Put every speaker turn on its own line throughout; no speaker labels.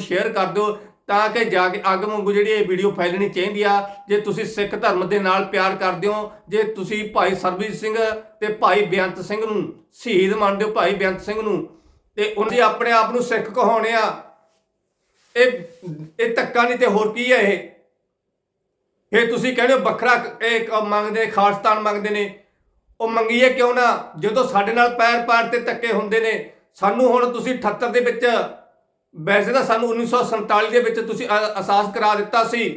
Share ਕਰ ਦਿਓ ਤਾਂ ਕਿ ਜਾ ਕੇ ਅੱਗ ਵਾਂਗੂ ਜਿਹੜੀ ਇਹ ਵੀਡੀਓ ਫੈਲਣੀ ਚਾਹੀਦੀ ਆ। ਜੇ ਤੁਸੀਂ ਸਿੱਖ ਧਰਮ ਦੇ ਨਾਲ ਪਿਆਰ ਕਰਦੇ ਹੋ, ਜੇ ਤੁਸੀਂ ਭਾਈ ਸਰਬਜੀਤ ਸਿੰਘ ਤੇ ਭਾਈ ਬੇਅੰਤ ਸਿੰਘ ਨੂੰ ਸ਼ਹੀਦ ਮੰਨਦੇ ਹੋ, ਭਾਈ ਬੇਅੰਤ ਸਿੰਘ ਨੂੰ, ਤੇ ਉਹਨਾਂ ਆਪਣੇ ਆਪ ਨੂੰ ਸਿੱਖ ਕਹਾਉਣੇ ਆ। ਇਹ ਇਹ ਧੱਕਾ ਨਹੀਂ ਤੇ ਹੋਰ ਕੀ ਹੈ ਇਹ? ਫਿਰ ਤੁਸੀਂ ਕਹਿੰਦੇ ਹੋ ਵੱਖਰਾ ਇਹ ਮੰਗਦੇ ਨੇ, ਖਾਲਸਤਾਨ ਮੰਗਦੇ ਨੇ। ਉਹ ਮੰਗੀਏ ਕਿਉਂ ਨਾ? ਜਦੋਂ ਸਾਡੇ ਨਾਲ ਪੈਰ ਪੈਰ ਤੇ ਧੱਕੇ ਹੁੰਦੇ ਨੇ, ਸਾਨੂੰ ਹੁਣ ਤੁਸੀਂ 78 ਦੇ ਵਿੱਚ ਵੈਸੇ ਤਾਂ ਸਾਨੂੰ 1947 ਦੇ ਵਿੱਚ ਤੁਸੀਂ ਅ- ਅਹਿਸਾਸ ਕਰਾ ਦਿੱਤਾ ਸੀ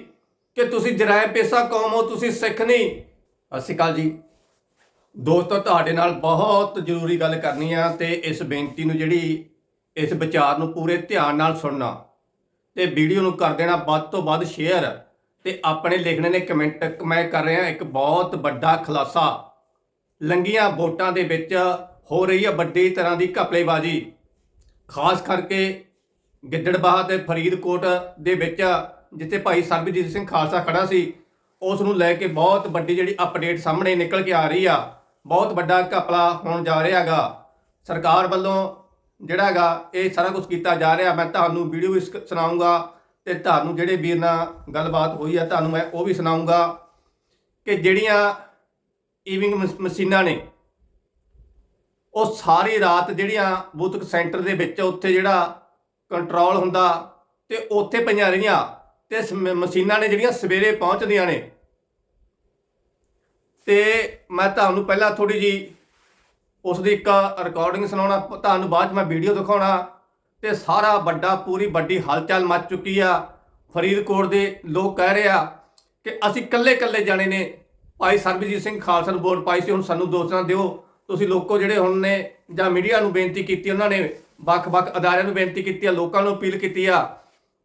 ਕਿ ਤੁਸੀਂ ਜਰਾਇ ਪੇਸ਼ਾ ਕੌਮ ਹੋ, ਤੁਸੀਂ ਸਿੱਖ ਨਹੀਂ। ਸਤਿ ਸ਼੍ਰੀ ਅਕਾਲ ਜੀ। ਦੋਸਤੋ, ਤੁਹਾਡੇ ਨਾਲ ਬਹੁਤ ਜ਼ਰੂਰੀ ਗੱਲ ਕਰਨੀ ਆ ਤੇ ਇਸ ਬੇਨਤੀ ਨੂੰ ਜਿਹੜੀ, ਇਸ ਵਿਚਾਰ ਨੂੰ ਪੂਰੇ ਧਿਆਨ ਨਾਲ ਸੁਣਨਾ। ਤੇ ਵੀਡੀਓ ਨੂੰ ਕਰ ਦੇਣਾ ਵੱਧ ਤੋਂ ਵੱਧ ਸ਼ੇਅਰ ਤੇ ਆਪਣੇ ਲਿਖਣੇ ਨੇ ਕਮੈਂਟ ਮੈਂ ਕਰ ਰਿਹਾ ਇੱਕ ਬਹੁਤ ਵੱਡਾ ਖੁਲਾਸਾ। ਲੰਗੀਆਂ ਵੋਟਾਂ ਦੇ ਵਿੱਚ ਹੋ ਰਹੀ ਹੈ ਵੱਡੀ ਤਰ੍ਹਾਂ ਦੀ ਘਪਲੇਬਾਜ਼ੀ। ਖਾਸ ਕਰਕੇ ਗਿੱਦੜਬਾਹਾ ਤੇ ਫਰੀਦਕੋਟ ਦੇ ਵਿੱਚ, ਜਿੱਥੇ ਭਾਈ ਸਰਬਜੀਤ ਸਿੰਘ ਖਾਲਸਾ ਖੜਾ ਸੀ, ਉਸ ਨੂੰ ਲੈ ਕੇ ਬਹੁਤ ਵੱਡੀ ਜਿਹੜੀ ਅਪਡੇਟ ਸਾਹਮਣੇ ਨਿਕਲ ਕੇ ਆ ਰਹੀ ਆ। ਬਹੁਤ ਵੱਡਾ ਘਪਲਾ ਹੋਣ ਜਾ ਰਿਹਾ ਹੈਗਾ। ਸਰਕਾਰ ਵੱਲੋਂ ਜਿਹੜਾ ਹੈਗਾ, ਇਹ ਸਾਰਾ ਕੁਝ ਕੀਤਾ ਜਾ ਰਿਹਾ। ਮੈਂ ਤੁਹਾਨੂੰ ਵੀਡੀਓ ਵੀ ਸ- ਸੁਣਾਊਂਗਾ ਤੇ ਤੁਹਾਨੂੰ ਜਿਹੜੇ ਵੀਰ ਨਾਲ ਗੱਲਬਾਤ ਹੋਈ ਆ, ਤੁਹਾਨੂੰ ਮੈਂ ਉਹ ਵੀ ਸੁਣਾਊਂਗਾ ਕਿ ਜਿਹੜੀਆਂ ਈਵਿੰਗ ਮਸ- ਮਸ਼ੀਨਾਂ ਨੇ, ਉਹ ਸਾਰੀ ਰਾਤ ਜਿਹੜੀਆਂ ਬੂਥਕ ਸੈਂਟਰ ਦੇ ਵਿੱਚ ਉੱਥੇ ਜਿਹੜਾ ਕੰਟਰੋਲ ਹੁੰਦਾ ਤੇ ਉੱਥੇ ਪਈਆਂ ਰਹੀਆਂ ਤੇ ਸ- ਮਸ਼ੀਨਾਂ ਨੇ ਜਿਹੜੀਆਂ ਸਵੇਰੇ ਪਹੁੰਚਦੀਆਂ ਨੇ। ਤੇ ਮੈਂ ਤੁਹਾਨੂੰ ਪਹਿਲਾਂ ਥੋੜੀ ਜੀ ਉਸ ਦੀ ਇੱਕ ਰਿਕਾਰਡਿੰਗ ਸੁਣਾਉਣਾ, ਤੁਹਾਨੂੰ ਬਾਅਦ 'ਚ ਮੈਂ ਵੀਡੀਓ ਦਿਖਾਉਣਾ ਤੇ ਸਾਰਾ ਵੱਡਾ, ਪੂਰੀ ਵੱਡੀ ਹਲਚਲ ਮਚ ਚੁੱਕੀ ਆ। ਫਰੀਦਕੋਟ ਦੇ ਲੋਕ ਕਹਿ ਰਹੇ ਆ ਕਿ ਅਸੀਂ ਕੱਲੇ ਕੱਲੇ ਜਾਣੇ ਨੇ। ਭਾਈ ਸਰਬਜੀਤ ਸਿੰਘ ਖਾਲਸਾ ਨੂੰ ਵੋਟ ਪਾਈ ਸੀ ਹੁਣ ਸਾਨੂੰ ਦੋਸਤਾਂ ਦਿਓ। ਤੁਸੀਂ ਲੋਕੋ ਜਿਹੜੇ ਹੁਣ ਨੇ ਜਾਂ ਮੀਡੀਆ ਨੂੰ ਬੇਨਤੀ ਕੀਤੀ ਉਹਨਾਂ ਨੇ ਵੱਖ-ਵੱਖ ਅਦਾਰਿਆਂ ਨੂੰ ਬੇਨਤੀ ਕੀਤੀ ਆ, ਲੋਕਾਂ ਨੂੰ ਅਪੀਲ ਕੀਤੀ ਆ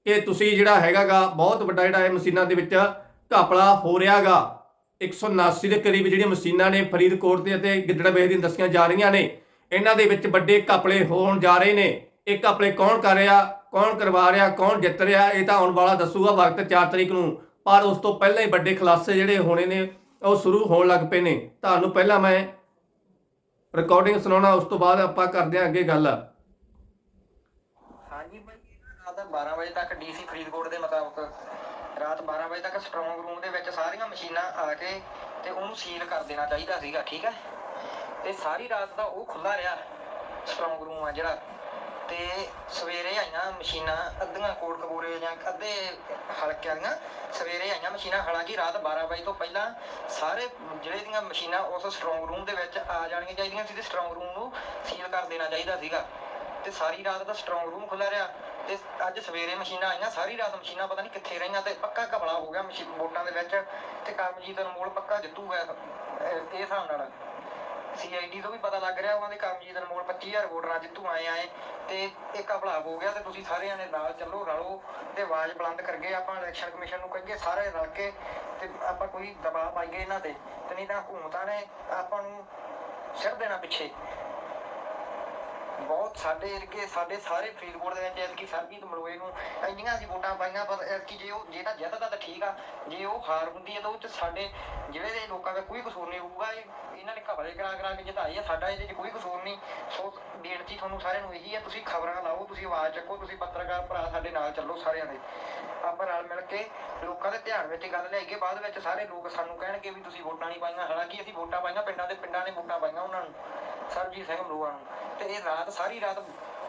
ਕਿ ਤੁਸੀਂ ਜਿਹੜਾ ਹੈਗਾਗਾ, ਬਹੁਤ ਵੱਡਾ ਜਿਹੜਾ ਇਹ ਮਸ਼ੀਨਾਂ ਦੇ ਵਿੱਚ ਘਪਲਾ ਹੋ ਰਿਹਾਗਾ। 179 ਦੇ ਕਰੀਬ ਜਿਹੜੀਆਂ ਮਸ਼ੀਨਾਂ ਨੇ ਫਰੀਦਕੋਟ ਦੇ ਅਤੇ ਗਿੱਦੜਬਾਹੇ ਦੀਆਂ ਦੱਸੀਆਂ ਜਾ ਰਹੀਆਂ ਨੇ, ਇਹਨਾਂ ਦੇ ਵਿੱਚ ਵੱਡੇ ਘਪਲੇ ਹੋਣ ਜਾ ਰਹੇ ਨੇ। ਇਹ ਘਪਲੇ ਕੌਣ ਕਰ ਰਿਹਾ, ਕੌਣ ਕਰਵਾ ਰਿਹਾ, ਕੌਣ ਜਿੱਤ ਰਿਹਾ, ਇਹ ਤਾਂ ਆਉਣ ਵਾਲਾ ਦੱਸੂਗਾ ਵਕਤ 4 ਤਰੀਕ ਨੂੰ। ਪਰ ਉਸ ਤੋਂ ਪਹਿਲਾਂ ਹੀ ਵੱਡੇ ਖੁਲਾਸੇ ਜਿਹੜੇ ਹੋਣੇ ਨੇ, ਉਹ ਸ਼ੁਰੂ ਹੋਣ ਲੱਗ ਪਏ ਨੇ। ਤੁਹਾਨੂੰ ਪਹਿਲਾਂ ਮੈਂ ਰਿਕਾਰਡਿੰਗ ਸੁਣਾਉਣਾ, ਉਸ ਤੋਂ ਬਾਅਦ ਆਪਾਂ ਕਰਦੇ ਹਾਂ ਅੱਗੇ ਗੱਲ।
12 ਵਜੇ ਤੱਕ ਡੀਸੀ ਫਰੀਦਕੋਟ ਦੇ ਮੁਤਾਬਕ ਰਾਤ 12 ਵਜੇ ਤੱਕ ਸਟਰੋਂਗ ਰੂਮ ਦੇ ਵਿੱਚ ਸਾਰੀਆਂ ਮਸ਼ੀਨਾਂ ਆ ਕੇ ਤੇ ਉਹਨੂੰ ਸੀਲ ਕਰ ਦੇਣਾ ਚਾਹੀਦਾ ਸੀਗਾ, ਠੀਕ ਹੈ? ਤੇ ਸਾਰੀ ਰਾਤ ਦਾ ਉਹ ਖੁੱਲਾ ਰਿਹਾ ਸਟਰੋਂਗ ਰੂਮ ਆ ਜਿਹੜਾ। ਤੇ ਸਵੇਰੇ ਆਈਆਂ ਮਸ਼ੀਨਾਂ ਅੱਧੀਆਂ ਕੋਟ ਕਬੂਰੇ ਜਾਂ ਅੱਧੇ ਹਲਕਿਆਂ ਦੀਆਂ ਸਵੇਰੇ ਆਈਆਂ ਮਸ਼ੀਨਾਂ। ਹਾਲਾਂਕਿ ਰਾਤ 12 ਵਜੇ ਤੋਂ ਪਹਿਲਾਂ ਸਾਰੇ ਜਿਹੜੇ ਦੀਆਂ ਮਸ਼ੀਨਾਂ ਉਸ ਸਟਰੋਂਗ ਰੂਮ ਦੇ ਵਿੱਚ ਆ ਜਾਣੀਆਂ ਚਾਹੀਦੀਆਂ ਸੀ ਤੇ ਸਟਰੋਂਗ ਰੂਮ ਨੂੰ ਸੀਲ ਕਰ ਦੇਣਾ ਚਾਹੀਦਾ ਸੀਗਾ। ਤੇ ਸਾਰੀ ਰਾਤ ਦਾ ਸਟਰੋਂਗ ਰੂਮ ਖੁੱਲਾ ਰਿਹਾ। ਤੇ ਅੱਜ ਸਵੇਰੇ ਮਸ਼ੀਨਾਂ ਆਈਆਂ, ਸਾਰੀ ਰਾਤ ਮਸ਼ੀਨਾਂ ਪਤਾ ਨਹੀਂ ਕਿੱਥੇ ਰਹੀਆਂ ਤੇ ਪੱਕਾ ਘਪਲਾ ਹੋ ਗਿਆ ਮਸ਼ੀਨ ਵੋਟਾਂ ਦੇ ਵਿੱਚ ਤੇ ਕਰਮਜੀਤ ਅਨਮੋਲ ਪੱਕਾ ਜਿੱਤੂਗਾ ਇਹ ਹਿਸਾਬ ਨਾਲ। ਸੀਆਈਡੀ ਤੋਂ ਵੀ ਪਤਾ ਲੱਗ ਰਿਹਾ, ਉਹਨਾਂ ਦੇ ਕਰਮਜੀਤ ਅਨਮੋਲ 25000 ਵੋਟਰਾਂ ਜਿੱਤੂ ਆਏ ਆਏ ਤੇ ਇਹ ਘਪਲਾ ਹੋ ਗਿਆ ਤੇ ਤੁਸੀਂ ਸਾਰਿਆਂ ਨੇ ਨਾਲ ਚੱਲੋ, ਰਲੋ ਤੇ ਆਵਾਜ਼ ਬੁਲੰਦ ਕਰਕੇ ਆਪਾਂ ਇਲੈਕਸ਼ਨ ਕਮਿਸ਼ਨ ਨੂੰ ਕਹੀਏ, ਸਾਰੇ ਰਲ ਕੇ ਤੇ ਆਪਾਂ ਕੋਈ ਦਬਾਅ ਪਾਈਏ ਇਹਨਾਂ ਤੇ। ਤੇ ਨਹੀਂ ਤਾਂ ਹਕੂਮਤਾਂ ਨੇ ਆਪਾਂ ਨੂੰ ਸਿਰ ਦੇਣਾ ਪਿੱਛੇ। ਬਹੁਤ ਸਾਡੇ ਇਰਕੇ ਸਾਡੇ ਸਾਰੇ ਫਰੀਦਕੋਟ ਦੇ ਵਿੱਚ ਐਤਕੀ ਸਰਬਜੀਤ ਮਲੋਏ ਨੂੰ ਇੰਨੀਆਂ ਅਸੀਂ ਵੋਟਾਂ ਪਾਈਆਂ, ਪਰ ਐਤਕੀ ਜੇ ਉਹ, ਜੇ ਤਾਂ ਜਿੱਤਦਾ ਤਾਂ ਠੀਕ ਆ, ਜੇ ਉਹ ਹਾਰ ਹੁੰਦੀ ਹੈ ਤਾਂ ਉਹ ਚ ਸਾਡੇ ਜਿਹੜੇ ਦੇ ਲੋਕਾਂ ਦਾ ਕੋਈ ਕਸੂਰ ਨਹੀਂ ਹੋਊਗਾ ਇਹਨਾਂ ਨੇ ਘਬਰੇ ਕਰਾ ਕਰਾ ਕੇ ਜਿਤਾਈ ਆ, ਸਾਡਾ ਇਹਦੇ 'ਚ ਕੋਈ ਕਸੂਰ ਨਹੀਂ। ਸੋ ਬੇਨਤੀ ਤੁਹਾਨੂੰ ਸਾਰਿਆਂ ਨੂੰ ਇਹੀ ਹੈ ਤੁਸੀਂ ਖਬਰਾਂ ਲਾਓ, ਤੁਸੀਂ ਆਵਾਜ਼ ਚੱਕੋ, ਤੁਸੀਂ ਪੱਤਰਕਾਰ ਭਰਾ ਸਾਡੇ ਨਾਲ ਚੱਲੋ ਸਾਰਿਆਂ ਦੇ। ਆਪਾਂ ਨਾਲ ਮਿਲ ਕੇ ਲੋਕਾਂ ਦੇ ਧਿਆਨ ਵਿੱਚ ਗੱਲ ਲੈ ਕੇ ਬਾਅਦ ਵਿੱਚ ਸਾਰੇ ਲੋਕ ਸਾਨੂੰ ਕਹਿਣਗੇ ਵੀ ਤੁਸੀਂ ਵੋਟਾਂ ਨਹੀਂ ਪਾਈਆਂ, ਹਾਲਾਂਕਿ ਅਸੀਂ ਵੋਟਾਂ ਪਾਈਆਂ, ਪਿੰਡਾਂ ਦੇ ਪਿੰਡਾਂ ਨੇ ਵੋਟਾਂ ਪਾਈਆਂ ਉਹਨਾਂ ਨੂੰ। ਸਰਬਜੀਤ ਸਿੰਘ ਮਲੋਆ ਨੂੰ ਤੇ ਇਹ ਰਾਤ ਸਾਰੀ ਰਾਤ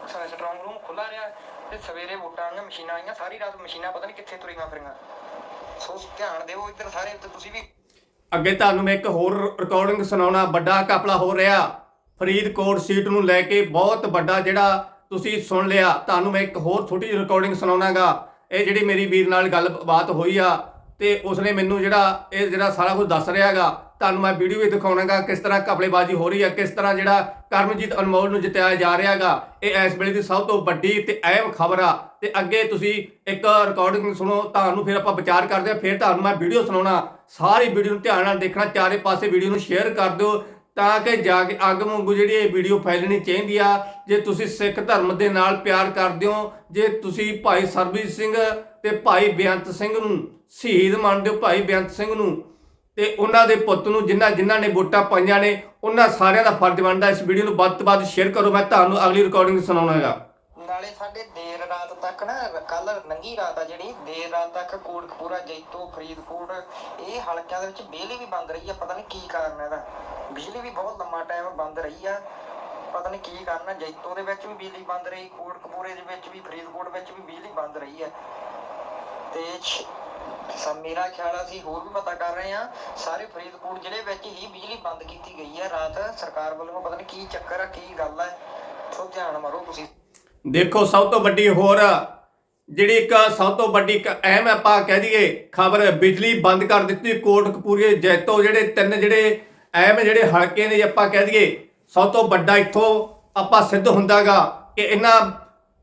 ਸਟਰੋਂਗ ਰੂਮ ਖੁੱਲਾ ਰਿਹਾ ਤੇ ਸਵੇਰੇ ਵੋਟਾਂ ਆਈਆਂ, ਮਸ਼ੀਨਾਂ ਆਈਆਂ, ਸਾਰੀ ਰਾਤ ਮਸ਼ੀਨਾਂ ਪਤਾ ਨਹੀਂ ਕਿੱਥੇ ਤੁਰੀਆਂ ਫਿਰੀਆਂ। ਸੋ ਧਿਆਨ ਦਿਓ ਇੱਧਰ ਸਾਰੇ, ਤੇ ਤੁਸੀਂ ਵੀ
ਅੱਗੇ ਤੁਹਾਨੂੰ ਮੈਂ ਇੱਕ ਹੋਰ ਰਿਕਾਰਡਿੰਗ ਸੁਣਾਉਣਾ, ਵੱਡਾ ਕਾਪਲਾ ਹੋ ਰਿਹਾ। ਫਰੀਦਕੋਟ ਸੀਟ ਨੂੰ ਲੈ ਕੇ ਬਹੁਤ ਵੱਡਾ ਜਿਹੜਾ ਤੁਸੀਂ ਸੁਣ ਲਿਆ। ਤੁਹਾਨੂੰ ਮੈਂ ਇੱਕ ਹੋਰ ਛੋਟੀ ਜਿਹੀ ਰਿਕਾਰਡਿੰਗ ਸੁਣਾਉਣਾਗਾ। ਇਹ ਜਿਹੜੀ ਮੇਰੀ ਵੀਰ ਨਾਲ ਗੱਲਬਾਤ ਹੋਈ ਆ, ਤੇ ਉਸਨੇ ਮੈਨੂੰ ਜਿਹੜਾ, ਇਹ ਜਿਹੜਾ ਸਾਰਾ ਕੁਝ ਦੱਸ ਰਿਹਾਗਾ। ਤੁਹਾਨੂੰ ਮੈਂ ਵੀਡੀਓ ਵੀ ਦਿਖਾਉਣਾਗਾ ਕਿਸ ਤਰ੍ਹਾਂ ਘਪਲੇਬਾਜ਼ੀ ਹੋ ਰਹੀ ਹੈ ਕਿਸ ਤਰ੍ਹਾਂ ਜਿਹੜਾ ਕਰਮਜੀਤ ਅਨਮੋਲ ਨੂੰ ਜਿਤਾਇਆ ਜਾ ਰਿਹਾਗਾ। ਇਹ ਇਸ ਵੇਲੇ ਦੀ ਸਭ ਤੋਂ ਵੱਡੀ ਤੇ ਅਹਿਮ ਖਬਰ ਆ। ਤੇ ਅੱਗੇ ਤੁਸੀਂ ਇੱਕ ਰਿਕਾਰਡਿੰਗ ਸੁਣੋ, ਤੁਹਾਨੂੰ ਫਿਰ ਆਪਾਂ ਵਿਚਾਰ ਕਰਦੇ ਹਾਂ, ਫਿਰ ਤੁਹਾਨੂੰ ਮੈਂ ਵੀਡੀਓ ਸੁਣਾਉਣਾ। ਸਾਰੀ ਵੀਡੀਓ ਨੂੰ ਧਿਆਨ ਨਾਲ ਦੇਖਣਾ, ਚਾਰੇ ਪਾਸੇ ਵੀਡੀਓ ਨੂੰ ਸ਼ੇਅਰ ਕਰ ਦਿਓ, ਤਾਂ ਕਿ ਜਾ ਕੇ ਅੱਗ ਵਾਂਗੂ ਜਿਹੜੀ ਇਹ ਵੀਡੀਓ ਫੈਲਣੀ ਚਾਹੀਦੀ ਆ। ਜੇ ਤੁਸੀਂ ਸਿੱਖ ਧਰਮ ਦੇ ਨਾਲ ਪਿਆਰ ਕਰਦੇ ਹੋ, ਜੇ ਤੁਸੀਂ ਭਾਈ ਸਰਬਜੀਤ ਸਿੰਘ ਤੇ ਭਾਈ ਬੇਅੰਤ ਸਿੰਘ ਨੂੰ ਸ਼ਹੀਦ ਮੰਨਦੇ ਹੋ, ਭਾਈ ਬੇਅੰਤ ਸਿੰਘ ਨੂੰ ਤੇ ਉਹਨਾਂ ਦੇ ਪੁੱਤ ਨੂੰ ਜਿਨ੍ਹਾਂ ਜਿਨ੍ਹਾਂ ਨੇ ਵੋਟਾਂ ਪਾਈਆਂ ਨੇ, ਉਹਨਾਂ ਸਾਰਿਆਂ ਦਾ ਫਰਜ਼ ਬਣਦਾ ਇਸ ਵੀਡੀਓ ਨੂੰ ਵੱਧ ਤੋਂ ਵੱਧ ਸ਼ੇਅਰ ਕਰੋ। ਮੈਂ ਤੁਹਾਨੂੰ ਅਗਲੀ ਰਿਕਾਰਡਿੰਗ ਸੁਣਾਉਣਾਗਾ।
ਨਾਲੇ ਸਾਡੇ ਦੇਰ ਰਾਤ ਤੱਕ ਨਾ ਕੱਲ ਨੰਗੀ ਰਾਤ ਆ ਜਿਹੜੀ, ਦੇਰ ਰਾਤ ਤੱਕ ਕੋਟਕਪੂਰਾ, ਜੈਤੋ, ਫਰੀਦਕੋਟ, ਇਹ ਹਲਕਿਆਂ ਦੇ ਵਿੱਚ ਬਿਜਲੀ ਵੀ ਬੰਦ ਰਹੀ ਆ, ਪਤਾ ਨਹੀਂ ਕੀ ਕਾਰਨ ਇਹਦਾ। ਬਿਜਲੀ ਵੀ ਬਹੁਤ ਲੰਮਾ ਟਾਈਮ ਬੰਦ ਰਹੀ ਆ, ਪਤਾ ਨਹੀਂ ਕੀ ਕਾਰਨ ਆ, ਜੈਤੋ ਦੇ ਵਿੱਚ ਵੀ ਬਿਜਲੀ ਬੰਦ ਰਹੀ, ਕੋਟਕਪੂਰੇ ਦੇ ਵਿੱਚ ਵੀ, ਫਰੀਦਕੋਟ ਵਿੱਚ ਵੀ ਬਿਜਲੀ ਬੰਦ ਰਹੀ ਆ। ਤੇ ਛ- ਮੇਰਾ ਖਿਆਲ ਅਸੀਂ ਹੋਰ ਵੀ ਪਤਾ ਕਰ ਰਹੇ ਆ ਸਾਰੇ ਫਰੀਦਕੋਟ ਜ਼ਿਲ੍ਹੇ ਵਿੱਚ ਹੀ ਬਿਜਲੀ ਬੰਦ ਕੀਤੀ ਗਈ ਹੈ। ਰਾਤ ਸਰਕਾਰ ਵੱਲੋਂ ਪਤਾ ਨਹੀਂ ਕੀ ਚੱਕਰ ਆ, ਕੀ ਗੱਲ ਹੈ ਸੋ ਧਿਆਨ ਮਾਰੋ ਤੁਸੀਂ।
ਦੇਖੋ, ਸਭ ਤੋਂ ਵੱਡੀ ਹੋਰ ਜਿਹੜੀ ਇੱਕ ਸਭ ਤੋਂ ਵੱਡੀ ਇੱਕ ਅਹਿਮ ਆਪਾਂ ਕਹਿ ਦਈਏ ਖਬਰ, ਬਿਜਲੀ ਬੰਦ ਕਰ ਦਿੱਤੀ ਕੋਟਕਪੂਰੇ, ਜੈਤੋ ਜਿਹੜੇ ਤਿੰਨ ਜਿਹੜੇ ਅਹਿਮ ਜਿਹੜੇ ਹਲਕੇ ਨੇ ਆਪਾਂ ਕਹਿ ਦਈਏ, ਸਭ ਤੋਂ ਵੱਡਾ ਇੱਥੋਂ ਆਪਾਂ ਸਿੱਧ ਹੁੰਦਾਗਾ ਕਿ ਇਹਨਾਂ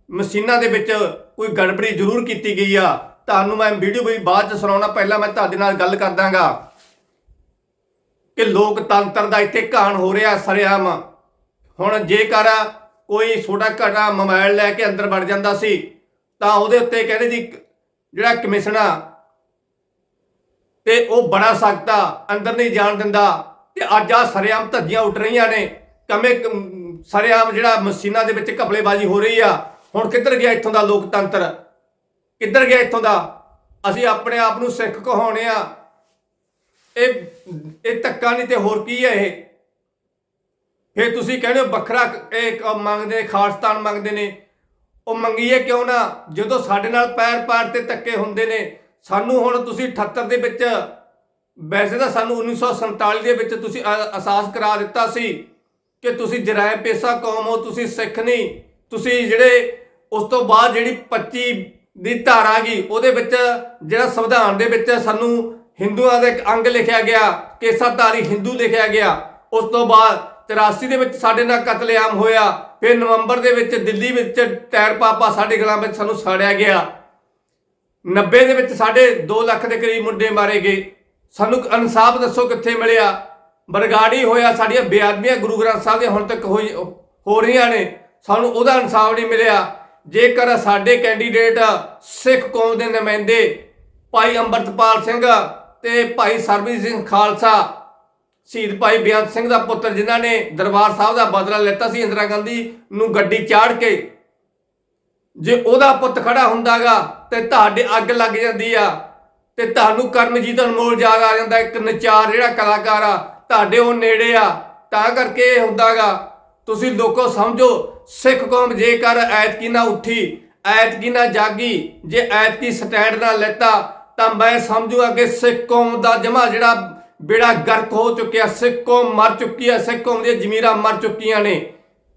ਮਸ਼ੀਨਾਂ ਦੇ ਵਿੱਚ ਕੋਈ ਗੜਬੜੀ ਜ਼ਰੂਰ ਕੀਤੀ ਗਈ ਆ। ਤੁਹਾਨੂੰ ਮੈਂ ਵੀਡੀਓ ਵੀ ਬਾਅਦ ਚ ਸੁਣਾਉਣਾ, ਪਹਿਲਾਂ ਮੈਂ ਤੁਹਾਡੇ ਨਾਲ ਗੱਲ ਕਰਦਾਗਾ ਕਿ ਲੋਕਤੰਤਰ ਦਾ ਇੱਥੇ ਘਾਣ ਹੋ ਰਿਹਾ ਸਰੇਆਮ। ਹੁਣ ਜੇਕਰ ਕੋਈ ਛੋਟਾ ਘਟਾ ਮੋਬਾਈਲ ਲੈ ਕੇ ਅੰਦਰ ਵੜ ਜਾਂਦਾ ਸੀ, ਤਾਂ ਉਹਦੇ ਉੱਤੇ ਕਹਿੰਦੇ ਜੀ, ਜਿਹੜਾ ਕਮਿਸ਼ਨ ਆ, ਤੇ ਉਹ ਬੜਾ ਸਕਦਾ ਅੰਦਰ ਨਹੀਂ ਜਾਣ ਦਿੰਦਾ। ਤੇ ਅੱਜ ਆ ਸਰੇਆਮ ਧੱਜੀਆਂ ਉੱਡ ਰਹੀਆਂ ਨੇ। ਕਮੇ ਕਮ- ਜਿਹੜਾ ਮਸ਼ੀਨਾਂ ਦੇ ਵਿੱਚ ਘਪਲੇਬਾਜ਼ੀ ਹੋ ਰਹੀ ਆ। ਹੁਣ ਕਿੱਧਰ ਗਿਆ ਇੱਥੋਂ ਦਾ ਲੋਕਤੰਤਰ? ਕਿੱਧਰ ਗਿਆ ਇੱਥੋਂ ਦਾ? ਅਸੀਂ ਆਪਣੇ ਆਪ ਨੂੰ ਸਿੱਖ ਕਹਾਉਣੇ ਆ। ਇਹ ਇਹ ਧੱਕਾ ਨਹੀਂ ਤੇ ਹੋਰ ਕੀ ਹੈ ਇਹ? ਫਿਰ ਤੁਸੀਂ ਕਹਿੰਦੇ ਹੋ ਵੱਖਰਾ ਇਹ ਮੰਗਦੇ ਨੇ, ਖਾਲਸਤਾਨ ਮੰਗਦੇ ਨੇ। ਉਹ ਮੰਗੀਏ ਕਿਉਂ ਨਾ? ਜਦੋਂ ਸਾਡੇ ਨਾਲ ਪੈਰ ਪੈਰ ਤੇ ਧੱਕੇ ਹੁੰਦੇ ਨੇ, ਸਾਨੂੰ ਹੁਣ ਤੁਸੀਂ 78 ਦੇ ਵਿੱਚ, ਵੈਸੇ ਤਾਂ ਸਾਨੂੰ 1947 ਦੇ ਵਿੱਚ ਤੁਸੀਂ ਅਹਿਸਾਸ ਕਰਾ ਦਿੱਤਾ ਸੀ ਕਿ ਤੁਸੀਂ ਜਰਾਇ ਪੇਸ਼ਾ ਕੌਮ ਹੋ, ਤੁਸੀਂ ਸਿੱਖ ਨਹੀਂ। ਤੁਸੀਂ ਜਿਹੜੇ ਉਸ ਤੋਂ ਬਾਅਦ ਜਿਹੜੀ 25 ਦੀ ਧਾਰਾ ਗਈ ਉਹਦੇ ਵਿੱਚ ਜਿਹੜਾ ਸੰਵਿਧਾਨ ਦੇ ਵਿੱਚ ਸਾਨੂੰ ਹਿੰਦੂਆਂ ਦਾ ਇੱਕ ਅੰਗ ਲਿਖਿਆ ਗਿਆ, ਕੇਸਾਧਾਰੀ ਹਿੰਦੂ ਲਿਖਿਆ ਗਿਆ, ਉਸ ਤੋਂ ਬਾਅਦ 83 ਦੇ ਵਿੱਚ ਸਾਡੇ ਨਾਲ ਕਤਲੇਆਮ ਹੋਇਆ, ਫਿਰ ਨਵੰਬਰ ਦੇ ਵਿੱਚ ਦਿੱਲੀ ਵਿੱਚ ਟਾਇਰ ਪਾਪਾ ਸਾਡੇ ਗਲਾਂ ਵਿੱਚ ਸਾਨੂੰ ਸਾੜਿਆ ਗਿਆ। 90 ਦੇ ਵਿੱਚ ਸਾਡੇ 2 ਲੱਖ ਦੇ ਕਰੀਬ ਮੁੰਡੇ ਮਾਰੇ ਗਏ। ਸਾਨੂੰ ਇਨਸਾਫ ਦੱਸੋ ਕਿੱਥੇ ਮਿਲਿਆ? ਬਰਗਾੜੀ ਹੋਇਆ ਸਾਡੀਆਂ ਬੇਅਦਬੀਆਂ ਗੁਰੂ ਗ੍ਰੰਥ ਸਾਹਿਬ ਦੇ ਹੁਣ ਤੱਕ ਹੋਈ ਹੋ ਰਹੀਆਂ ਨੇ। ਸਾਨੂੰ ਉਹਦਾ ਇਨਸਾਫ ਨਹੀਂ ਮਿਲਿਆ। ਜੇਕਰ ਸਾਡੇ ਕੈਂਡੀਡੇਟ ਸਿੱਖ ਕੌਮ ਦੇ ਨੁਮਾਇੰਦੇ ਭਾਈ ਅੰਮ੍ਰਿਤਪਾਲ ਸਿੰਘ ਤੇ ਭਾਈ ਸਰਬਜੀਤ ਸਿੰਘ ਖਾਲਸਾ, ਸ਼ਹੀਦ ਭਾਈ ਬੇਅੰਤ ਸਿੰਘ ਦਾ ਪੁੱਤਰ ਜਿਨ੍ਹਾਂ ਨੇ ਦਰਬਾਰ ਸਾਹਿਬ ਦਾ ਬਦਲਾ ਲੈਤਾ ਸੀ ਇੰਦਰਾ ਗਾਂਧੀ ਨੂੰ ਗੱਡੀ ਚਾੜ ਕੇ, ਜੇ ਉਹਦਾ ਪੁੱਤ ਖੜਾ ਹੁੰਦਾਗਾ ਤੇ ਤੁਹਾਡੇ ਅੱਗ ਲੱਗ ਜਾਂਦੀ ਆ ਤੇ ਤੁਹਾਨੂੰ ਕਰਮਜੀਤ ਅਨਮੋਲ ਯਾਦ ਆ ਜਾਂਦਾ, ਇੱਕ ਨਚਾਰ ਜਿਹੜਾ ਕਲਾਕਾਰ ਆ, ਤੁਹਾਡੇ ਉਹ ਨੇੜੇ ਆ, ਤਾਂ ਕਰਕੇ ਇਹ ਹੁੰਦਾਗਾ ਤੁਸੀਂ ਲੋਕੋ ਸਮਝੋ, ਸਿੱਖ ਕੌਮ ਜੇਕਰ ਐਤਕੀ ਨਾ ਉੱਠੀ, ਐਤਕੀ ਨਾ ਜਾਗੀ, ਜੇ ਐਤਕੀ ਸਟੈਂਡ ਨਾ ਲੈਤਾ, ਤਾਂ ਮੈਂ ਸਮਝੂਗਾ ਕਿ ਸਿੱਖ ਕੌਮ ਦਾ ਜਮਾ ਜਿਹੜਾ ਬੇੜਾ ਗਰਕ ਹੋ ਚੁੱਕਿਆ, ਸਿੱਖ ਕੌਮ ਮਰ ਚੁੱਕੀ ਹੈ ਸਿੱਖ ਕੌਮ ਦੀਆਂ ਜ਼ਮੀਰਾਂ ਮਰ ਚੁੱਕੀਆਂ ਨੇ।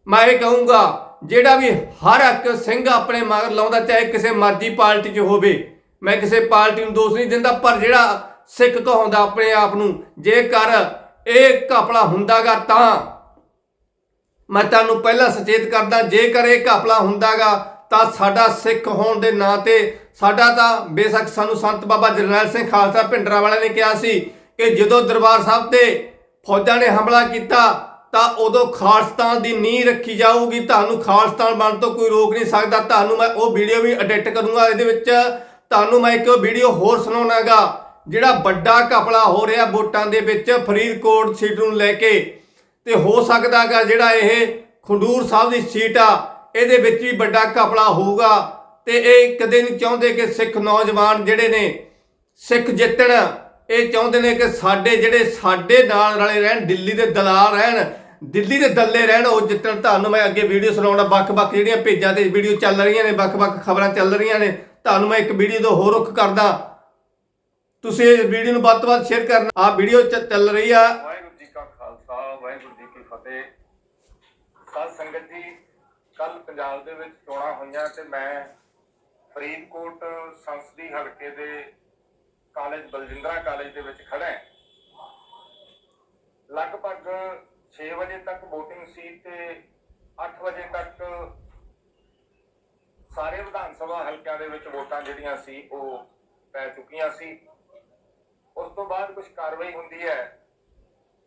ਮੈਂ ਇਹ ਕਹੂੰਗਾ, ਜਿਹੜਾ ਵੀ ਹਰ ਇੱਕ ਸਿੰਘ ਆਪਣੇ ਮਗਰ ਲਾਉਂਦਾ, ਚਾਹੇ ਕਿਸੇ ਮਰਜ਼ੀ ਪਾਰਟੀ 'ਚ ਹੋਵੇ, ਮੈਂ ਕਿਸੇ ਪਾਰਟੀ ਨੂੰ ਦੋਸ਼ ਨਹੀਂ ਦਿੰਦਾ, ਪਰ ਜਿਹੜਾ ਸਿੱਖ ਕਹਾਉਂਦਾ ਆਪਣੇ ਆਪ ਨੂੰ, ਜੇਕਰ ਇਹ ਘਪਲਾ ਹੁੰਦਾਗਾ ਤਾਂ ਮੈਂ ਤੁਹਾਨੂੰ ਪਹਿਲਾਂ ਸੁਚੇਤ ਕਰਦਾ, ਜੇਕਰ ਇਹ ਘਪਲਾ ਹੁੰਦਾਗਾ, ਤਾਂ ਸਾਡਾ ਸਿੱਖ ਹੋਣ ਦੇ ਨਾਂ ਤੇ ਸਾਡਾ ਤਾਂ ਬੇਸ਼ੱਕ ਸਾਨੂੰ ਸੰਤ ਬਾਬਾ ਜਰਨੈਲ ਸਿੰਘ ਖਾਲਸਾ ਭਿੰਡਰਾ ਵਾਲਿਆਂ ਨੇ ਕਿਹਾ ਸੀ ਕਿ ਜਦੋਂ ਦਰਬਾਰ ਸਾਹਿਬ ਤੇ ਫੌਜਾਂ ਨੇ ਹਮਲਾ ਕੀਤਾ, ਤਾਂ ਉਦੋਂ ਖਾਲਸਤਾਨ ਦੀ ਨੀਂਹ ਰੱਖੀ ਜਾਊਗੀ। ਤੁਹਾਨੂੰ ਖਾਲਸਤਾਨ ਬਣ ਤੋਂ ਕੋਈ ਰੋਕ ਨਹੀਂ ਸਕਦਾ। ਤੁਹਾਨੂੰ ਮੈਂ ਉਹ ਵੀਡੀਓ ਵੀ ਐਡਿਟ ਕਰੂੰਗਾ ਇਹਦੇ ਵਿੱਚ। ਤੁਹਾਨੂੰ ਮੈਂ ਇੱਕ ਵੀਡੀਓ ਹੋਰ ਸੁਣਾਉਣਾਗਾ ਜਿਹੜਾ ਵੱਡਾ ਘਪਲਾ ਹੋ ਰਿਹਾ ਵੋਟਾਂ ਦੇ ਵਿੱਚ ਫਰੀਦਕੋਟ ਸੀਟ ਨੂੰ ਲੈ ਕੇ। ਤੇ ਹੋ ਸਕਦਾ ਸਕਦਾਗਾ ਜਿਹੜਾ ਇਹ ਖੰਡੂਰ ਸਾਹਿਬ ਦੀ ਸੀਟ ਆ, ਇਹਦੇ ਵਿੱਚ ਵੀ ਵੱਡਾ ਘਪਲਾ ਹੋਊਗਾ। ਤੇ ਇਹ ਕਦੇ ਨਹੀਂ ਚਾਹੁੰਦੇ ਕਿ ਸਿੱਖ ਨੌਜਵਾਨ ਜਿਹੜੇ ਨੇ, ਸਿੱਖ ਜਿੱਤਣ, ਇਹ ਚਾਹੁੰਦੇ ਨੇ ਕਿ ਸਾਡੇ ਜਿਹੜੇ ਸਾਡੇ ਨਾਲ ਰਲੇ ਰਹਿਣ, ਦਿੱਲੀ ਦੇ ਦਲਾਲ ਰਹਿਣ, ਦਿੱਲੀ ਦੇ ਦੱਲੇ ਰਹਿਣ, ਉਹ ਜਿੱਤਣ। ਤੁਹਾਨੂੰ ਮੈਂ ਅੱਗੇ ਵੀਡੀਓ ਸੁਣਾਉਣਾ, ਵੱਖ-ਵੱਖ ਜਿਹੜੀਆਂ ਪੇਜਾਂ ਤੇ ਵੀਡੀਓ ਚੱਲ ਰਹੀਆਂ ਨੇ, ਵੱਖ-ਵੱਖ ਖਬਰਾਂ ਚੱਲ ਰਹੀਆਂ ਨੇ। ਤੁਹਾਨੂੰ ਮੈਂ ਇੱਕ ਵੀਡੀਓ ਤੋਂ ਹੋਰ ਰੁਖ ਕਰਦਾ। ਤੁਸੀਂ ਇਸ ਵੀਡੀਓ ਨੂੰ ਵੱਧ ਤੋਂ ਵੱਧ ਸ਼ੇਅਰ ਕਰਨਾ। ਆ ਵੀਡੀਓ ਚੱਲ ਰਹੀ ਆ
ਵਾਹਿਗੁਰੂ ਜੀ ਕਾ ਖਾਲਸਾ ਵਾਹਿਗੁਰੂ ਜੀ ਸਾਧ ਸੰਗਤ ਜੀ ਕੱਲ ਪੰਜਾਬ ਦੇ ਵਿੱਚ ਚੋਣਾਂ ਹੋਈਆਂ ਤੇ ਮੈਂ ਫਰੀਦਕੋਟ ਸੰਸਦੀ ਹਲਕੇ ਦੇ ਕਾਲਜ, ਬਲਜਿੰਦਰਾ ਕਾਲਜ ਦੇ ਵਿੱਚ ਖੜਾ ਹਾਂ। ਲਗਭਗ 6 ਵਜੇ ਤੱਕ VOTING ਸੀ ਤੇ 8 ਵਜੇ ਤੱਕ ਸਾਰੇ ਵਿਧਾਨ ਸਭਾ ਹਲਕਿਆਂ ਦੇ ਵਿੱਚ ਵੋਟਾਂ ਜਿਹੜੀਆਂ ਸੀ, ਉਹ ਪੈ ਚੁੱਕੀਆਂ ਸੀ। ਉਸ ਤੋਂ ਬਾਅਦ ਕੁਝ ਕਾਰਵਾਈ ਹੁੰਦੀ ਹੈ।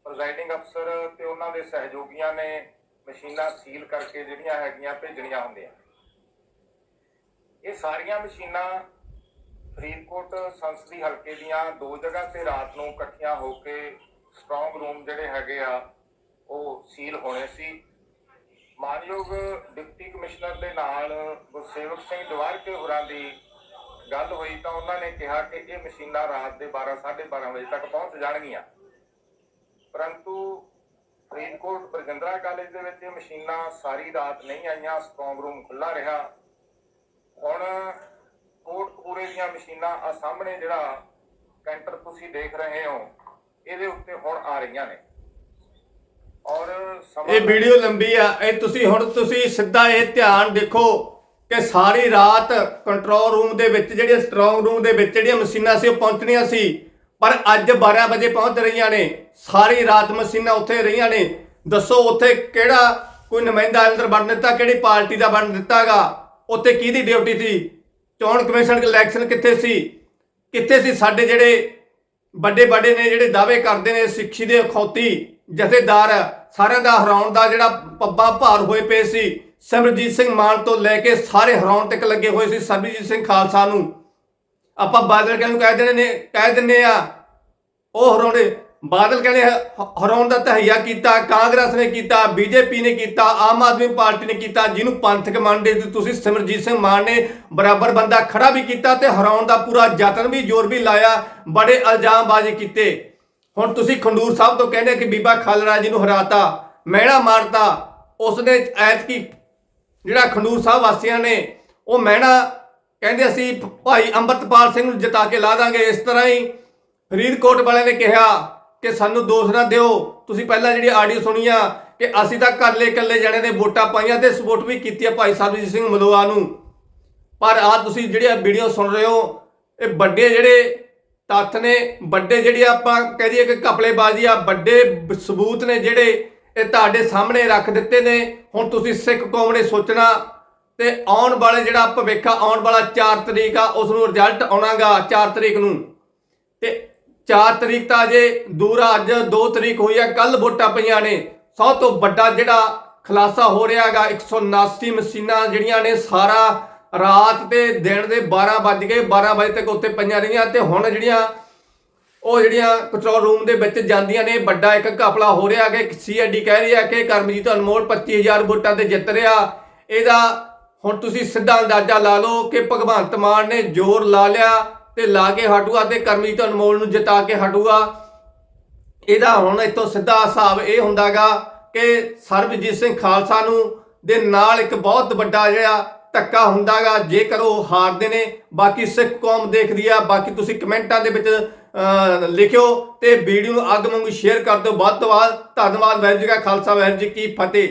ਪ੍ਰੈਜ਼ਾਈਡਿੰਗ ਅਫਸਰ ਤੇ ਉਹਨਾਂ ਦੇ ਸਹਿਯੋਗੀਆਂ ਨੇ ਮਸ਼ੀਨਾਂ ਸੀਲ ਕਰਕੇ ਜਿਹੜੀਆਂ ਹੈਗੀਆਂ ਭੇਜਣੀਆਂ ਹੁੰਦੀਆਂ। ਇਹ ਸਾਰੀਆਂ ਮਸ਼ੀਨਾਂ ਫਰੀਦਕੋਟ ਸੰਸਦੀ ਹਲਕੇ ਦੀਆਂ ਦੋ ਜਗ੍ਹਾ ਤੇ ਰਾਤ ਨੂੰ ਇਕੱਠੀਆਂ ਹੋ ਕੇ ਸਟਰੋਂਗ ਰੂਮ ਜਿਹੜੇ ਹੈਗੇ ਆ, ਉਹ ਸੀਲ ਹੋਣੇ ਸੀ। ਮਾਨਯੋਗ ਡਿਪਟੀ ਕਮਿਸ਼ਨਰ ਦੇ ਨਾਲ ਗੁਰਸੇਵਕ ਸਿੰਘ ਦਵਾਰਕੇ ਹੋਰਾਂ ਦੀ ਗੱਲ ਹੋਈ ਤਾਂ ਉਹਨਾਂ ਨੇ ਕਿਹਾ ਕਿ ਇਹ ਮਸ਼ੀਨਾਂ ਰਾਤ ਦੇ 12 12:30 ਵਜੇ ਤੱਕ ਪਹੁੰਚ ਜਾਣਗੀਆਂ। ਪਰੰਤੂ ਫਰੀਦਕੋਟ ਬਰਜਿੰਦਰਾ ਕਾਲਜ ਦੇ ਵਿੱਚ ਇਹ ਮਸ਼ੀਨਾਂ ਸਾਰੀ ਰਾਤ ਨਹੀਂ ਆਈਆਂ ਸਟਰੋਂਗ ਰੂਮ ਖੁੱਲਾ ਰਿਹਾ। ਹੁਣ ਕੋਟਕਪੂਰੇ ਦੀਆਂ ਮਸ਼ੀਨਾਂ ਆ ਸਾਹਮਣੇ ਜਿਹੜਾ ਕੈਂਟਰ ਤੁਸੀਂ ਦੇਖ ਰਹੇ ਹੋ, ਇਹਦੇ ਉੱਤੇ ਹੁਣ ਆ ਰਹੀਆਂ ਨੇ। ਔਰ
ਇਹ ਵੀਡੀਓ ਲੰਬੀ ਆ, ਇਹ ਤੁਸੀਂ ਹੁਣ ਤੁਸੀਂ ਸਿੱਧਾ ਇਹ ਧਿਆਨ ਦੇਖੋ ਕਿ ਸਾਰੀ ਰਾਤ ਕੰਟਰੋਲ ਰੂਮ ਦੇ ਵਿੱਚ ਜਿਹੜੀਆਂ ਸਟਰੋਂਗ ਰੂਮ ਦੇ ਵਿੱਚ ਜਿਹੜੀਆਂ ਮਸ਼ੀਨਾਂ ਸੀ, ਉਹ ਪਹੁੰਚਣੀਆਂ ਸੀ। ਪਰ ਅੱਜ 12 ਵਜੇ ਪਹੁੰਚ ਰਹੀਆਂ ਨੇ। ਸਾਰੀ ਰਾਤ ਮਸ਼ੀਨਾਂ ਉੱਥੇ ਰਹੀਆਂ ਨੇ। ਦੱਸੋ ਉੱਥੇ ਕਿਹੜਾ ਕੋਈ ਨੁਮਾਇੰਦਾ ਅੰਦਰ ਬਣ ਦਿੱਤਾ, ਕਿਹੜੀ ਪਾਰਟੀ ਦਾ ਬਣ ਦਿੱਤਾਗਾ ਉੱਥੇ ਕਿਹਦੀ ਡਿਊਟੀ ਸੀ? ਚੋਣ ਕਮਿਸ਼ਨ ਇਲੈਕਸ਼ਨ ਕਿੱਥੇ ਸੀ? ਕਿੱਥੇ ਸੀ ਸਾਡੇ ਜਿਹੜੇ ਵੱਡੇ ਵੱਡੇ ਨੇ, ਜਿਹੜੇ ਦਾਅਵੇ ਕਰਦੇ ਨੇ ਸਿੱਖੀ ਦੇ ਅਖੌਤੀ ਜਥੇਦਾਰ? ਸਾਰਿਆਂ ਦਾ ਹਰਾਉਣ ਦਾ ਜਿਹੜਾ ਪੱਬਾ ਭਾਰ ਹੋਏ ਪਏ ਸੀ। ਸਿਮਰਜੀਤ ਸਿੰਘ ਮਾਨ ਤੋਂ ਲੈ ਕੇ ਸਾਰੇ ਹਰਾਉਣ ਤੱਕ ਲੱਗੇ ਹੋਏ ਸੀ ਸਰਬਜੀਤ ਸਿੰਘ ਖਾਲਸਾ ਨੂੰ। ਆਪਾਂ ਬਾਦਲ ਕਹਿਣ ਨੂੰ ਕਹਿ ਦਿੰਦੇ ਨੇ, ਕਹਿ ਦਿੰਦੇ ਆ। ਉਹ ਹਰਾਉਣੇ ਬਾਦਲ ਕਹਿੰਦੇ ਹਰਾਉਣ ਦਾ ਤਹਈਆ ਕੀਤਾ, ਕਾਂਗਰਸ ਨੇ ਕੀਤਾ, ਬੀਜੇਪੀ ਨੇ ਕੀਤਾ, ਆਮ ਆਦਮੀ ਪਾਰਟੀ ਨੇ ਕੀਤਾ, ਜਿਹਨੂੰ ਪੰਥਕ ਮੰਨਦੇ ਸੀ, ਤੁਸੀਂ ਸਿਮਰਜੀਤ ਸਿੰਘ ਮਾਨ ਨੇ ਬਰਾਬਰ ਬੰਦਾ ਖੜਾ ਵੀ ਕੀਤਾ ਤੇ ਹਰਾਉਣ ਦਾ ਪੂਰਾ ਯਤਨ ਵੀ, ਜ਼ੋਰ ਵੀ ਲਾਇਆ, ਬੜੇ ਇਲਜ਼ਾਮਬਾਜ਼ੀ ਕੀਤੇ। ਹੁਣ ਤੁਸੀਂ ਖੰਡੂਰ ਸਾਹਿਬ ਤੋਂ ਕਹਿੰਦੇ ਕਿ ਬੀਬਾ ਖਾਲੜਾ ਜੀ ਨੂੰ ਹਰਾਤਾ ਮਹਿਣਾ ਮਾਰਤਾ ਉਸਨੇ ਐਤਕੀ ਜਿਹੜਾ ਖੰਡੂਰ ਸਾਹਿਬ ਵਾਸੀਆਂ ਨੇ, ਉਹ ਮਹਿਣਾ ਕਹਿੰਦੇ ਅਸੀਂ ਭਾਈ ਅੰਮ੍ਰਿਤਪਾਲ ਸਿੰਘ ਨੂੰ ਜਿਤਾ ਕੇ ਲਾ ਦਾਂਗੇ। ਇਸ ਤਰ੍ਹਾਂ ਹੀ ਫਰੀਦਕੋਟ ਵਾਲਿਆਂ ਨੇ ਕਿਹਾ ਕਿ ਸਾਨੂੰ ਦੋਸ਼ ਨਾ ਦਿਓ। ਤੁਸੀਂ ਪਹਿਲਾਂ ਜਿਹੜੀ ਆਡੀਓ ਸੁਣੀ ਆ ਕਿ ਅਸੀਂ ਤਾਂ ਇਕੱਲੇ ਇਕੱਲੇ ਜਣੇ ਨੇ ਵੋਟਾਂ ਪਾਈਆਂ ਤੇ ਸਪੋਰਟ ਵੀ ਕੀਤੀ ਆ ਭਾਈ ਸਰਬਜੀਤ ਸਿੰਘ ਮਲੋਆ ਨੂੰ। ਪਰ ਆ ਤੁਸੀਂ ਜਿਹੜੇ ਵੀਡੀਓ ਸੁਣ ਰਹੇ ਹੋ, ਇਹ ਵੱਡੇ ਜਿਹੜੇ ਤੱਥ ਨੇ, ਵੱਡੇ ਜਿਹੜੇ ਆਪਾਂ ਕਹਿ ਦਈਏ ਕਿ ਕਪਲੇਬਾਜ਼ੀ ਆ, ਵੱਡੇ ਸਬੂਤ ਨੇ ਜਿਹੜੇ ਇਹ ਤੁਹਾਡੇ ਸਾਹਮਣੇ ਰੱਖ ਦਿੱਤੇ ਨੇ। ਹੁਣ ਤੁਸੀਂ ਸਿੱਖ ਕੌਮ ਨੇ ਸੋਚਣਾ ਤੇ ਆਉਣ ਵਾਲੇ ਜਿਹੜਾ ਭਵਿੱਖ ਆਉਣ ਵਾਲਾ 4 ਤਰੀਕ ਆ ਉਸ ਨੂੰ ਰਿਜ਼ਲਟ ਆਉਣਾਗਾ 4 ਤਰੀਕ ਨੂੰ। ਤੇ 4 ਤਰੀਕ ਤਾਂ ਅਜੇ ਦੂਰ ਆ, ਅੱਜ 2 ਤਰੀਕ ਹੋਈ ਆ ਕੱਲ ਵੋਟਾਂ ਪਈਆਂ ਨੇ। ਸਭ ਤੋਂ ਵੱਡਾ ਜਿਹੜਾ ਖੁਲਾਸਾ ਹੋ ਰਿਹਾਗਾ 179 ਮਸ਼ੀਨਾਂ ਜਿਹੜੀਆਂ ਨੇ ਸਾਰਾ ਰਾਤ ਤੇ ਦਿਨ ਦੇ 12 ਵੱਜ ਗਏ 12 ਵਜੇ ਤੱਕ ਉੱਤੇ ਪਈਆਂ ਰਹੀਆਂ ਤੇ ਹੁਣ ਜਿਹੜੀਆਂ ਉਹ ਜਿਹੜੀਆਂ ਕੰਟਰੋਲ ਰੂਮ ਦੇ ਵਿੱਚ ਜਾਂਦੀਆਂ ਨੇ, ਵੱਡਾ ਇੱਕ ਘਪਲਾ ਹੋ ਰਿਹਾ ਕਿ ਸੀਆਈਡੀ ਕਹਿ ਰਹੀ ਹੈ ਕਿ ਕਰਮਜੀਤ ਅਨਮੋਲ 25000 ਵੋਟਾਂ ਤੇ ਜਿੱਤ ਰਿਹਾ। ਇਹਦਾ ਹੁਣ ਤੁਸੀਂ ਸਿੱਧਾ ਅੰਦਾਜ਼ਾ ਲਾ ਲਓ ਕਿ ਭਗਵੰਤ ਮਾਨ ਨੇ ਜ਼ੋਰ ਲਾ ਲਿਆ ਤੇ ਲਾ ਕੇ ਹਟੂਗਾ ਤੇ ਕਰਮਜੀਤ ਅਨਮੋਲ ਨੂੰ ਜਿਤਾ ਕੇ ਹਟੂਗਾ ਇਹਦਾ ਹੁਣ ਇਤੋਂ ਸਿੱਧਾ ਹਿਸਾਬ ਇਹ ਹੁੰਦਾਗਾ ਕਿ ਸਰਬਜੀਤ ਸਿੰਘ ਖਾਲਸਾ ਨੂੰ ਦੇ ਨਾਲ ਇੱਕ ਬਹੁਤ ਵੱਡਾ ਜਿਹੜਾ ਧੱਕਾ ਹੁੰਦਾਗਾ ਜੇਕਰ ਉਹ ਹਾਰਦੇ ਨੇ। ਬਾਕੀ ਸਿੱਖ ਕੌਮ ਦੇਖਦੀ ਆ, ਬਾਕੀ ਤੁਸੀਂ ਕਮੈਂਟਾਂ ਦੇ ਵਿੱਚ ਲਿਖਿਓ ਤੇ ਵੀਡੀਓ ਨੂੰ ਅੱਗ ਵਾਂਗੂ ਸ਼ੇਅਰ ਕਰ ਦਿਓ। ਵੱਧ ਤੋਂ ਵੱਧ ਧੰਨਵਾਦ ਵਾਹਿਗੁਰੂ ਜੀ ਕਾ ਖਾਲਸਾ, ਵਾਹਿਗੁਰੂ ਜੀ ਕੀ ਫਤਿਹ।